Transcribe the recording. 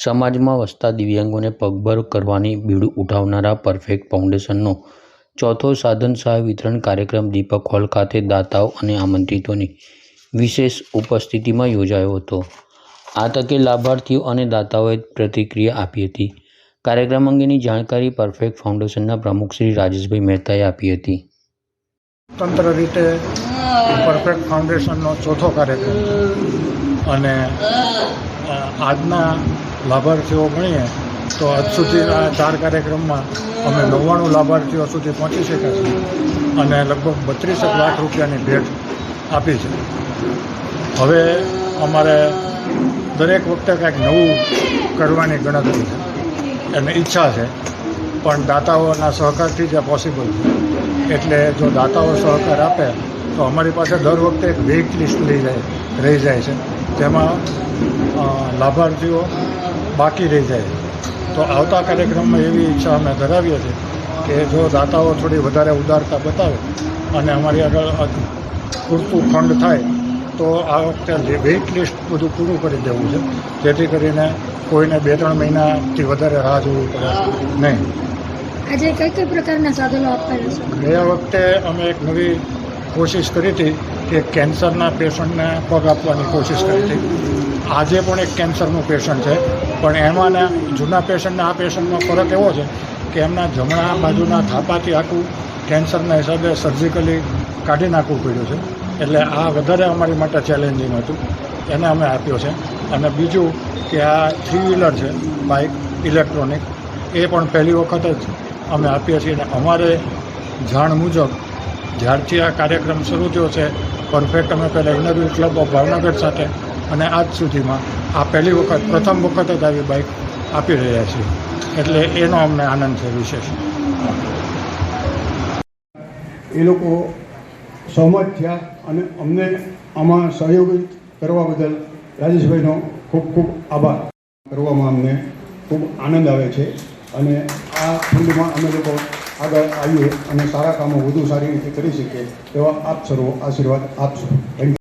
સમાજમાં વસતા દિવ્યાંગોને પગભર કરવાની બીડું ઉઠાવનારા પરફેક્ટ ફાઉન્ડેશનનો ચોથો સાધન સહાય વિતરણ કાર્યક્રમ દીપક હોલ ખાતે દાતાઓ અને આમંત્રિતોની વિશેષ ઉપસ્થિતિમાં યોજાયો હતો. આ તકે લાભાર્થીઓ અને દાતાઓએ પ્રતિક્રિયા આપી હતી. કાર્યક્રમ અંગેની જાણકારી પરફેક્ટ ફાઉન્ડેશનના પ્રમુખ શ્રી રાજેશભાઈ મહેતાએ આપી હતી. તંત્ર રીતે પરફેક્ટ ફાઉન્ડેશનનો ચોથો કાર્યક્રમ અને આજના લાભાર્થીઓ ગણીએ, તો આજ સુધી આ ચાર કાર્યક્રમમાં અમે નવ્વાણું લાભાર્થીઓ સુધી પહોંચી શક્યા છીએ અને લગભગ બત્રીસ લાખ રૂપિયાની ભેટ આપી છે. હવે અમારે દરેક વખતે કંઈક નવું કરવાની ગણતરી છે. અને ઈચ્છા છે, પણ દાતાઓના સહકારથી જ આ પોસિબલ છે. એટલે જો દાતાઓ સહકાર આપે, તો અમારી પાસે દર વખતે એક વેઇટ લિસ્ટ લઈ જાય, રહી જાય છે. તેમાં લાભાર્થીઓ બાકી રહી જાય. તો આવતા કાર્યક્રમમાં એવી ઈચ્છા અમે ધરાવીએ છીએ કે જો દાતાઓ થોડી વધારે ઉદારતા બતાવે અને અમારી આગળ પૂરતું ફંડ થાય તો આ વખતે વેઇટ લિસ્ટ બધું પૂરું કરી દેવું છે. જેથી કરીને કોઈને બે ત્રણ મહિનાથી વધારે રાહ જોવી પડે. નહીં. આજે કઈ કઈ પ્રકારના સાધનો આપવાના છો? ગયા વખતે અમે એક નવી કોશિશ કરી હતી કે કેન્સરના પેશન્ટને પગ આપવાની કોશિશ કરી હતી. આજે પણ એક કેન્સરનું પેશન્ટ છે. પણ એમાં જૂના પેશન્ટને આ પેશન્ટમાં ફરક એવો છે કે એમના જમણા બાજુના થાપાથી આખું કેન્સરના હિસાબે સર્જિકલી કાઢી નાખવું પડ્યું છે. એટલે આ વધારે અમારી માટે ચેલેન્જિંગ હતું. એને અમે આપ્યો છે. અને બીજું કે આ થ્રી વ્હીલર છે બાઇક ઇલેક્ટ્રોનિક એ પણ પહેલી વખત જ અમે આપીએ છીએ. અને અમારે જાણ મુજબ જ્યારથી આ કાર્યક્રમ શરૂ થયો છે પરફેક્ટ અમે પહેલાં ઇનરવ્યુ ક્લબ ઓફ ભાવનગર સાથે અને આજ સુધીમાં આ પહેલી વખત, પ્રથમ વખત જ આવી બાઇક આપી રહ્યા છીએ. એટલે એનો અમને આનંદ છે વિશેષ. એ લોકો સહમત થયા અને અમને આમાં સહયોગ કરવા બદલ રાજેશભાઈનો ખૂબ ખૂબ આભાર. કરવામાં અમને ખૂબ આનંદ આવે છે અને આ ફિલ્ડમાં અમે લોકો આગળ આવીએ અને સારા કામો વધુ સારી રીતે કરી શકીએ એવા આપ સર્વો આશીર્વાદ આપશો. Thank you